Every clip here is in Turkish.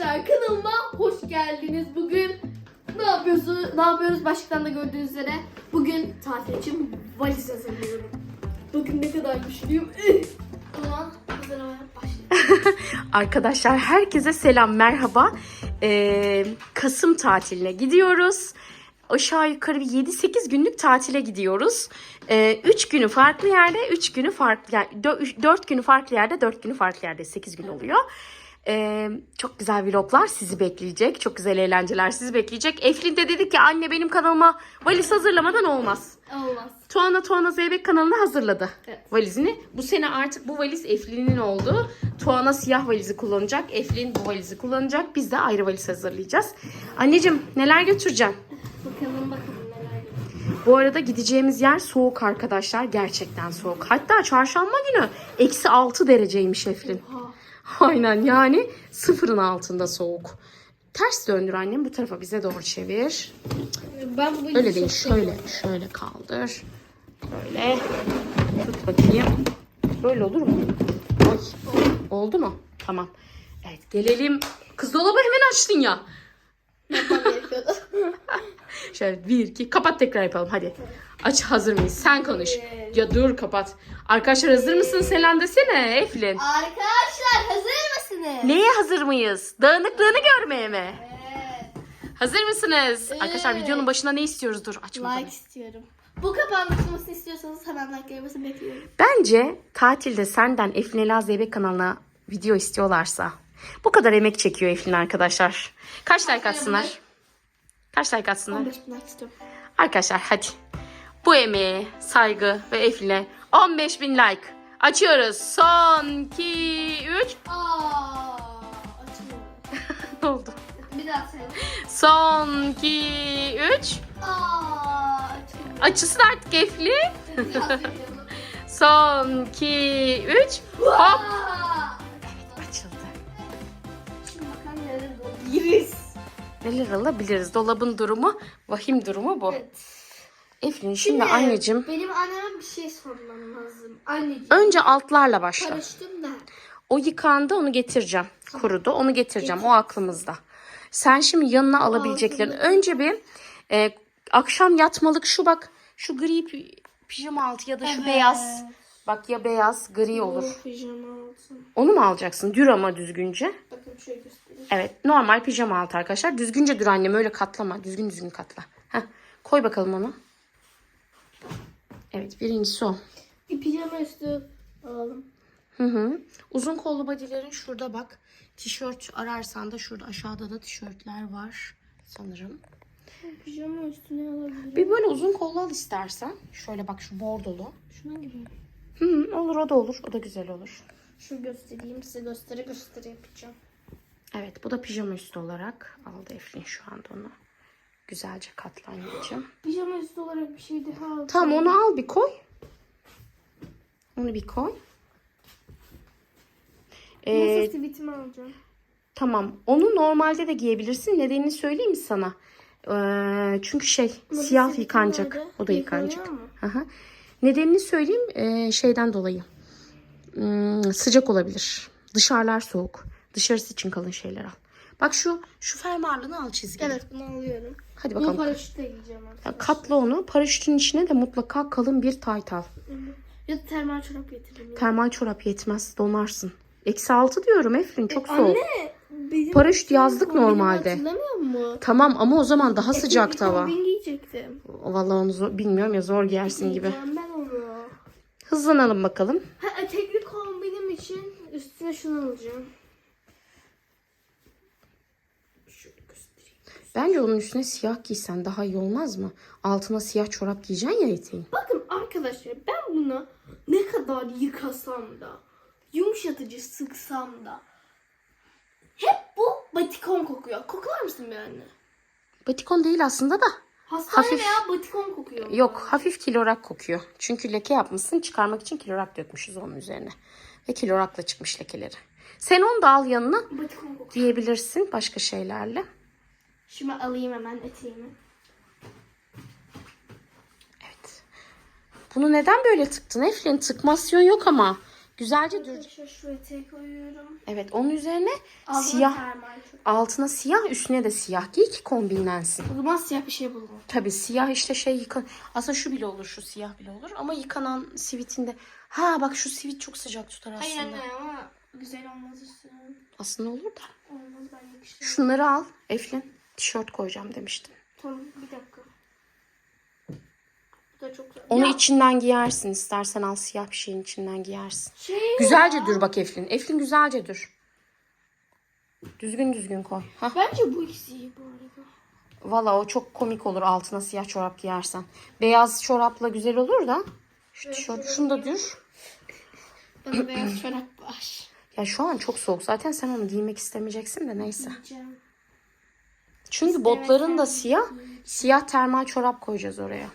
Arkadaşlar kanalıma hoş geldiniz. Bugün ne yapıyorsunuz? Ne yapıyoruz? Başlıktan da gördüğünüz üzere bugün tatil için valiz hazırlıyorum. Bugün ne kadar güçlüyüm. o zaman başlayalım. Arkadaşlar herkese selam merhaba. Ee, Kasım tatiline gidiyoruz. Aşağı yukarı bir 7-8 günlük tatile gidiyoruz. 3 günü farklı yerde, 3 günü farklı yani 4 günü farklı yerde, 4 günü farklı yerde 8 gün oluyor. Ee, çok güzel vloglar sizi bekleyecek. Çok güzel eğlenceler sizi bekleyecek. Eflin de dedi ki anne benim kanalıma valiz hazırlamadan olmaz. Olmaz. Tuana Tuana Zeybek kanalını hazırladı Evet. valizini. Bu sene artık bu valiz Eflin'in oldu. Tuana siyah valizi kullanacak. Eflin bu valizi kullanacak. Biz de ayrı valiz hazırlayacağız. Anneciğim neler götüreceğim? Bakalım bakalım neler. Bu arada gideceğimiz yer soğuk arkadaşlar. Gerçekten soğuk. Hatta çarşamba günü eksi 6 dereceymiş Eflin. Oha. Aynen yani sıfırın altında soğuk. Ters döndür annem bu tarafa bize doğru çevir. Ben bu Öyle değil şöyle şöyle kaldır. Böyle tut bakayım. Böyle olur mu? Ay. Oldu mu? Tamam. Evet gelelim. Kız dolabı hemen açtın ya. Şöyle bir iki kapat tekrar yapalım hadi. Aç hazır mıyız? Sen konuş. Evet. Ya dur kapat. Arkadaşlar hazır mısın? Selam desene Eflin. Arkadaşlar hazır mısınız? Neye hazır mıyız? Dağınıklığını görmeye mi? Evet. Hazır mısınız? Arkadaşlar Evet. videonun başına ne istiyoruz? Dur aç bakalım. Like istiyorum. Bu kapağın açılmasını istiyorsanız hemen like gelmesini bekliyorum. Bence tatilde senden Eflin Ela Zeybek kanalına video istiyorlarsa bu kadar emek çekiyor Eflin arkadaşlar. Kaç like atsınlar? Kaç like atsınlar? 15 bin like istiyorum. Arkadaşlar hadi. Bu emeğe saygı ve Eflin'e 15 bin like. Açıyoruz. Son 2 3 Aa. Ne oldu? Bir daha söyle. Son 2 3 Aa, açmıyor. Açılsın artık söylüyorum. Son 2 3 Hop. Aa! Açıldı. Neler alabiliriz? Dolabın durumu, vahim durumu bu. Evet. Eflin şimdi anneciğim Benim anneme bir şey sormam lazım. Anneciğim. önce altlarla başla. Paraşütüm de. O yıkandı onu getireceğim. Kurudu onu getireceğim. O aklımızda. Sen şimdi yanına alabileceklerin. Önce bir e, akşam yatmalık şu bak. Şu gri pi- pijama altı ya da şu Evet. beyaz. Bak ya beyaz gri olur. Pijama altı. Onu mu alacaksın? Dür ama düzgünce. Bakın şöyle göstereyim. Evet normal pijama altı arkadaşlar. Düzgünce dur annem öyle katlama. Düzgün düzgün katla. Heh, koy bakalım onu. Evet birincisi o. Bir pijama üstü alalım. Hı hı. Uzun kollu bodylerin şurada bak. Tişört ararsan da şurada aşağıda da tişörtler var sanırım. Pijama üstüne alabilirim. Bir böyle uzun kollu al istersen. Şöyle bak şu bordolu. Şuna gibi. Hı hı, olur o da olur. O da güzel olur. Şu göstereyim size göstere göstere yapacağım. Evet bu da pijama üstü olarak aldı Eflin şu anda onu. Güzelce katla anneciğim. Pijama üstü olarak bir şey daha alacağım. Tamam onu al bir koy. Onu bir koy. Ee, Masa sivitimi alacağım. Tamam. Onu normalde de giyebilirsin. Nedenini söyleyeyim mi sana? Ee, çünkü şey Masa siyah yıkanacak. nerede? O da yıkanacak. Hı. Nedenini söyleyeyim ee, şeyden dolayı. Hmm, sıcak olabilir. Dışarılar soğuk. Dışarısı için kalın şeyler al. Bak şu şu fermuarlığını al çizgili. Evet bunu alıyorum. Hadi Bunu bakalım. paraşütle giyeceğim arkadaşlar. Ya katla onu. Paraşütün içine de mutlaka kalın bir tayt al. Ya da termal çorap getireyim. Termal çorap yetmez. Donarsın. Eksi altı diyorum Eflin. Çok soğuk. Anne. Benim Paraşüt yazlık kombinimi normalde. Hatırlamıyor musun? Tamam ama o zaman daha sıcak hava. Kombin giyecektim. Vallahi onu zor, bilmiyorum ya zor giyersin gibi. Ben onu. Hızlanalım bakalım. Ha, etekli kombinim için üstüne şunu alacağım. Şöyle göstereyim. Bence onun üstüne siyah giysen daha iyi olmaz mı? Altına siyah çorap giyeceksin ya eteğin. Bakın arkadaşlar ben bunu ne kadar yıkasam da yumuşatıcı sıksam da hep bu batikon kokuyor. Koklar mısın bir anne? Batikon değil aslında da. Hastane Hafif. veya batikon kokuyor. Yok hafif kilorak kokuyor. Çünkü leke yapmışsın çıkarmak için kilorak dökmüşüz onun üzerine. Ve kilorakla çıkmış lekeleri. Sen onu da al yanına diyebilirsin başka şeylerle. Şimdi alayım hemen eteğimi. Evet. Bunu neden böyle tıktın Eflin? Tıkmasyon yok ama. Güzelce. Arkadaşlar şu eteği koyuyorum. Evet onun üzerine Altına siyah altına siyah üstüne de siyah giy ki kombinlensin. O zaman siyah bir şey bulalım. Tabii siyah işte şey yıkan. Aslında şu bile olur şu siyah bile olur ama yıkanan sivitinde. Ha bak şu sivit çok sıcak tutar aslında. Hayır anne ama güzel olmaz istiyorum. Aslında olur da. Olmaz ben yakıştırırım. Şunları al Eflin. Tişört koyacağım demiştim. Tamam bir dakika. Bu da çok güzel. Onu Ya, içinden giyersin. İstersen al siyah bir şeyin içinden giyersin. şey Güzelce dür bak Eflin. Eflin güzelce dür. Düzgün düzgün koy. Hah. Bence bu ikisi iyi bu arada. Valla o çok komik olur altına siyah çorap giyersen. Beyaz çorapla güzel olur da. Şu tişört şunu da dür. Bana beyaz çorap var. Ya şu an çok soğuk. Zaten sen onu giymek istemeyeceksin de neyse. Diyeceğim. Çünkü botların da siyah. Siyah termal çorap koyacağız oraya.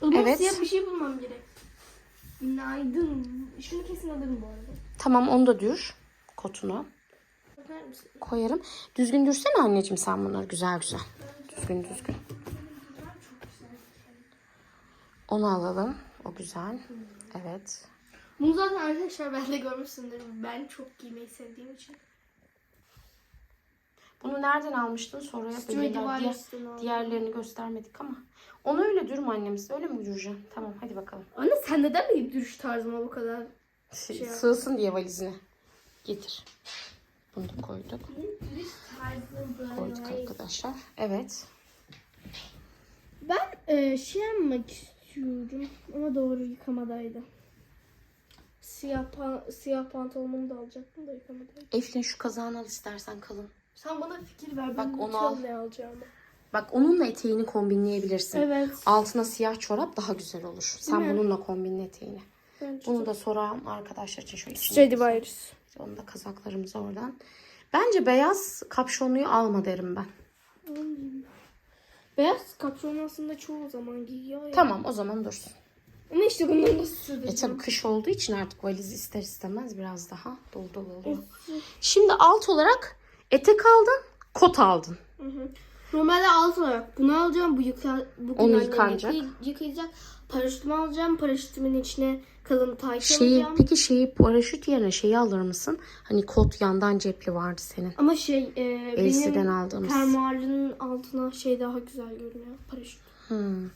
O zaman Evet. siyah bir şey bulmam gerek. Günaydın. Şunu kesin alırım bu arada. Tamam onu da dür. Kotunu koyarım. Düzgün dürsene anneciğim sen bunları güzel güzel. Düzgün düzgün. Onu alalım. O güzel. Evet. Bunu zaten arkadaşlar ben de görmüşsündür. Ben çok giymeyi sevdiğim için. Bunu nereden almıştın? Diğer, Device'den aldım. diğerlerini göstermedik ama. Onu öyle dürme annemiz. Öyle mi düreceğim? Tamam hadi bakalım. Anne sen neden benim duruş tarzıma bu kadar Şey, yap- sığsın diye valizine. Getir. Bunu da koyduk. Koyduk arkadaşlar. Evet. Ben e, şey yapmak istiyorum ama doğru yıkamadaydı. Siyah, pa- siyah pantolonumu da alacaktım da yıkamadaydı. Eflin şu kazağını al istersen kalın. Sen bana fikir ver. Bak, Ben onu al. ne alacağımı. Bak onunla eteğini kombinleyebilirsin. Evet. Altına siyah çorap daha güzel olur. Sen mi? bununla kombinle eteğini. Bence Bunu da soran arkadaşlar için şöyle içine koyalım. Device. Onu da kazaklarımızı oradan. Bence beyaz kapşonluyu alma derim ben. Beyaz kapşon aslında çoğu zaman giyiyor ya. Tamam o zaman dursun. Ama işte bunları nasıl E sığdıracağım? tabii kış olduğu için artık valiz ister istemez biraz daha dolu dolu oluyor. Şimdi alt olarak etek aldın, kot aldın. Hı hı. Normalde alt olarak bunu alacağım. Bu yıka, bugün Onu yıkanacak. yıkay- yıkayacak. Paraşütümü alacağım. Paraşütümün içine kalın tayt Şeyi, alacağım. peki şeyi paraşüt yerine şeyi alır mısın? Hani kot yandan cepli vardı senin. Ama şey e, LC'den benim aldığımız. altına şey daha güzel görünüyor. Paraşüt. Hmm.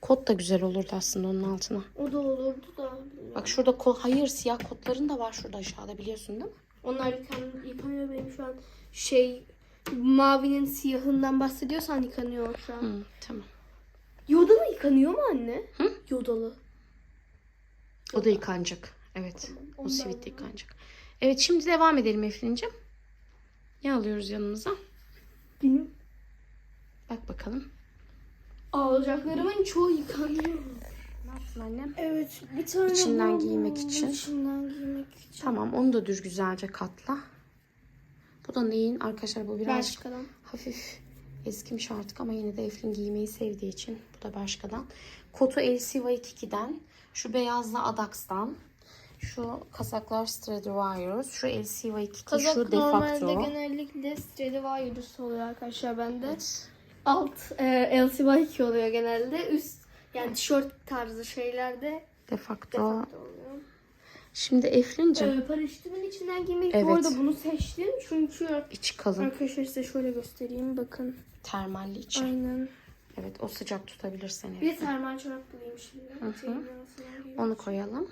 Kot da güzel olurdu aslında onun altına. O da olurdu da. Bak şurada kol, hayır siyah kotların da var şurada aşağıda biliyorsun değil mi? Onlar yıkan, yıkanıyor benim şu an. Şey mavinin siyahından bahsediyorsan yıkanıyor şu an. Hı, tamam. Yodalı yıkanıyor mu anne? Hı? Yodalı. O da yıkanacak. Evet. O Ondan sivit de yıkanacak. Evet şimdi devam edelim Eflin'cim. Ne alıyoruz yanımıza? Benim Bak bakalım. alacaklarımın çoğu yıkanıyor. Yaptın annem? Evet bir tane İçinden giymek için. İçinden giymek için. Tamam onu da düz güzelce katla. Bu da neyin? Arkadaşlar bu biraz Belçika'dan. hafif eskimiş artık ama yine de Eflin giymeyi sevdiği için bu da Bershka'dan. Kotu LC Waikiki'den. Şu beyazla Adax'tan. Şu kasaklar Stradivarius. Şu LC Waikiki. Kazak şu De normalde genellikle Stradivarius oluyor arkadaşlar bende. Evet. Alt e, LCY2 oluyor genelde. Üst yani tişört tarzı şeylerde De facto. defakto oluyor. Şimdi Eflin'cim Ee, paraşütümün içinden giymek bu Evet. arada bunu seçtim çünkü içi kalın. arkadaşlar size şöyle göstereyim bakın. Termalli içi. Aynen. Evet o sıcak tutabilir seni. Bir termal çorap bulayım şimdi. hı. Giymek Onu koyalım.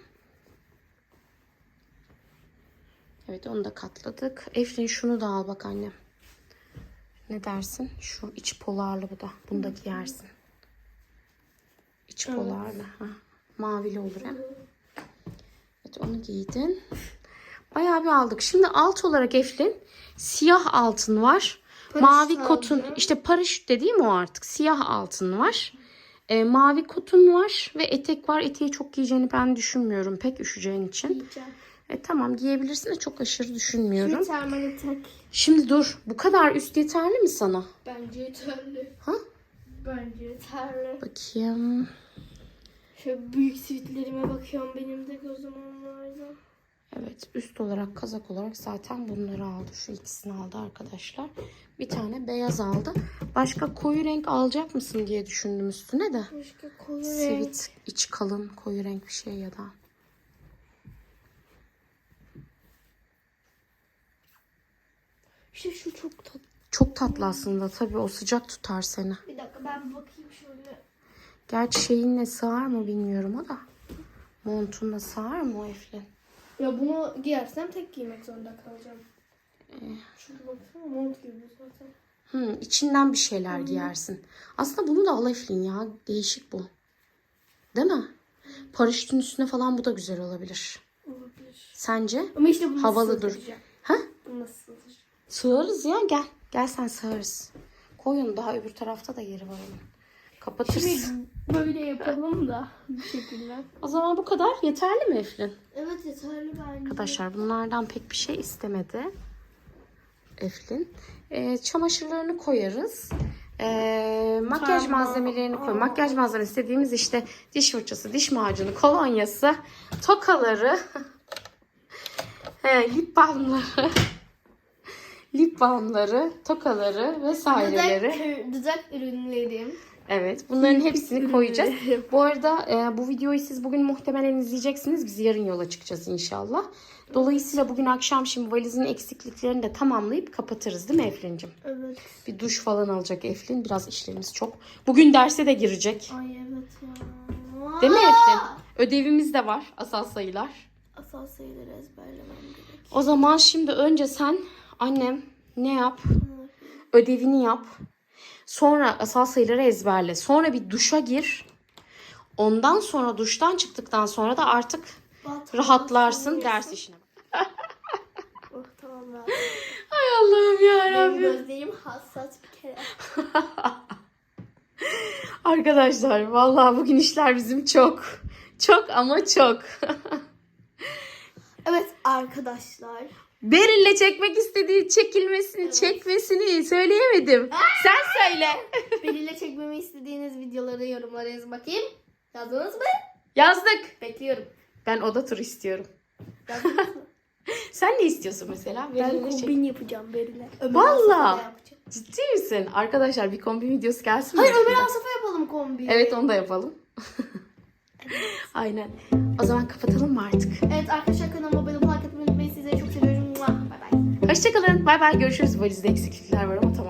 Evet onu da katladık. Eflin şunu da al bak annem. Ne dersin? Şu iç polarlı bu da. Bunu da giyersin. İç Evet. polarlı. Ha. Mavili olur hem. Evet onu giydin. Bayağı bir aldık. Şimdi alt olarak Eflin siyah altın var. Paraşüt mavi kotun aldım. işte paraşüt dediğim o artık. Siyah altın var. E, mavi kotun var ve etek var. Eteği çok giyeceğini ben düşünmüyorum pek üşüyeceğin için. giyeceğim. E, tamam giyebilirsin de çok aşırı düşünmüyorum. Termal etek. Şimdi dur. Bu kadar üst yeterli mi sana? Bence yeterli. Ha? Bence. Bakayım. Şöyle büyük sivitlerime bakıyorum. Benim de gözüm onlarda. Evet üst olarak kazak olarak zaten bunları aldı. Şu ikisini aldı arkadaşlar. Bir tane beyaz aldı. Başka koyu renk alacak mısın diye düşündüm üstüne de. Başka koyu renk. Sivit iç kalın koyu renk bir şey ya da. İşte şu çok tatlı. Çok tatlı aslında. Tabii o sıcak tutar seni. Bir Gerçi şeyinle sığar mı bilmiyorum o da. Montunla sığar mı o Eflin? Ya bunu giyersem tek giymek zorunda kalacağım. Şurada baksana mont gibi bu zaten. Hı, içinden bir şeyler giyersin. Aslında bunu da al Eflin ya. Değişik bu. Değil mi? Paraşütün üstüne falan bu da güzel olabilir. Olabilir. Sence? Ama işte bunu Havalı nasıl dur. Ha? Bunu nasıl sığdıracağım? Sığarız ya gel. Gel sen sığarız. Koy onu daha öbür tarafta da yeri var onun. Kapatırız. Şimdi böyle yapalım da bir şekilde. O zaman bu kadar yeterli mi Eflin? Evet yeterli bence. Arkadaşlar bunlardan pek bir şey istemedi Eflin. Ee, çamaşırlarını koyarız. Ee, makyaj Parma- malzemelerini koy. Makyaj malzemesi dediğimiz işte diş fırçası, diş macunu, kolonyası, tokaları, he, lip balmları, lip balmları, tokaları vesaireleri. Dudak, dudak ürünlerim. Evet, bunların hepsini koyacağız. Bu arada e, bu videoyu siz bugün muhtemelen izleyeceksiniz. Biz yarın yola çıkacağız inşallah. Dolayısıyla bugün akşam şimdi valizin eksikliklerini de tamamlayıp kapatırız değil mi Eflin'cim? Evet. Bir duş falan alacak Eflin. Biraz işlerimiz çok. Bugün derse de girecek. Ay evet ya. Değil mi Eflin? Ödevimiz de var asal sayılar. Asal sayıları ezberlemem gerek. O zaman şimdi önce sen annem ne yap? Ödevini yap. Sonra asal sayıları ezberle. Sonra bir duşa gir. Ondan sonra duştan çıktıktan sonra da artık Bak, rahatlarsın ders işine. Oh, tamam ben. Ay Allah'ım ya Benim gözlerim hassas bir kere. Arkadaşlar vallahi bugün işler bizim çok. Çok ama çok. Evet arkadaşlar. Beril'le çekmek istediği çekilmesini, çekmesini söyleyemedim. Sen söyle. Benimle çekmemi istediğiniz videoları yorumlara yazın bakayım. Yazdınız mı? Yazdık. Bekliyorum. Ben oda turu istiyorum. Sen ne istiyorsun mesela? ben Beril'le çek- kombin yapacağım. Asaf'a yapacağım. Ciddi misin? Arkadaşlar bir kombi videosu gelsin mi? Hayır Ömer Asaf'a yapalım kombi. Evet onu da yapalım. Aynen. O zaman kapatalım mı artık? Evet arkadaşlar kanalıma abone Çok seviyorum. Bay bay. Hoşçakalın. Bay bay. Görüşürüz. Valizde eksiklikler var ama tamam.